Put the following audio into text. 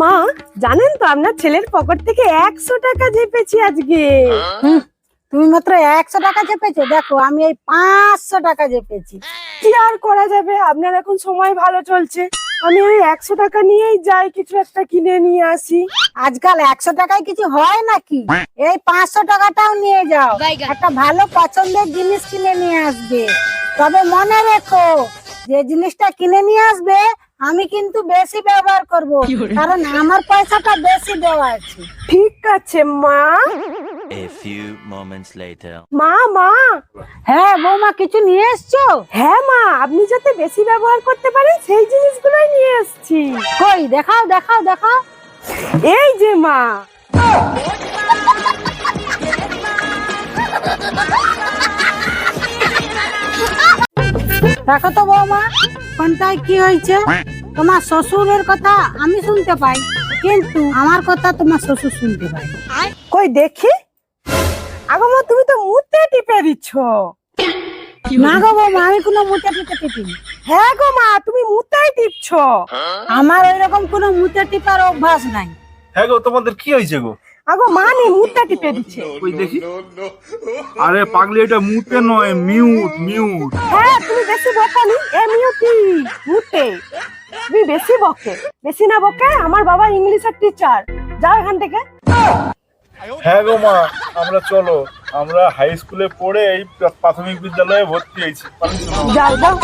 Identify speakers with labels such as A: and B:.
A: মা জানেন তো আপনার ছেলের পকেট থেকে একশো টাকা চেপেছি আজকে।
B: হুম, তুমি মাত্র একশো টাকা চেপেছো? দেখো আমি এই পাঁচশো টাকা চেপেছি।
A: কি আর করা যাবে? আপনার এখন সময় ভালো চলছে। আমি ওই একশো টাকা নিয়েই যাই কিছু একটা কিনে নিয়ে আসি।
B: আজকাল একশো টাকায় কিছু হয় নাকি? এই পাঁচশো টাকাটাও নিয়ে যাও। একটা ভালো পছন্দের জিনিস কিনে নিয়ে আসবে। তবে মনে রেখো যে জিনিসটা কিনে নিয়ে আসবে আমি কিন্তু বেশি ব্যবহার করব কারণ আমার পয়সাটা বেশি দেওয়া আছে।
A: ঠিক আছে মা।
C: A few moments later.
A: মা মা।
B: হ্যাঁ বৌমা কিছু নিয়ে এসছো?
A: হ্যাঁ মা আপনি যাতে বেশি ব্যবহার করতে পারেন সেই জিনিসগুলোই নিয়ে এসেছি।
B: কই দেখাও দেখাও দেখাও।
A: এই যে মা।
B: দেখো তো বৌমা। কোনটায় কি হয়েছে? তোমার শ্বশুরের কথা আমি শুনতে পাই কিন্তু আমার কথা তোমার শ্বশুর শুনতে পাই
A: কই দেখি? আগো মা তুমি তো মুতে টিপে দিচ্ছ।
B: না গো বৌমা আমি কোনো মুতে টিপে টিপিনি।
A: হ্যাঁ গো মা তুমি মুতাই টিপছ।
B: আমার ওইরকম কোনো মুতে টিপার অভ্যাস নাই।
D: হ্যাঁ গো তোমাদের কি হয়েছে গো?
A: আগো মা নি মুতে টিপে দিচ্ছে।
D: ওই দেখি? আরে পাগলি এটা মুতে নয় মিউট মিউট
A: হ্যাঁ তুমি বেশি বকনি এ মিউটি মুতে তুমি বেশি বকে বেশি না বকে আমার বাবা ইংলিশের টিচার যাও এখান থেকে।
D: হ্যাঁ গো মা আমরা চলো। আমরা হাই স্কুলে পড়ে এই প্রাথমিক বিদ্যালয়ে ভর্তি হয়েছি।
A: যাও যাও।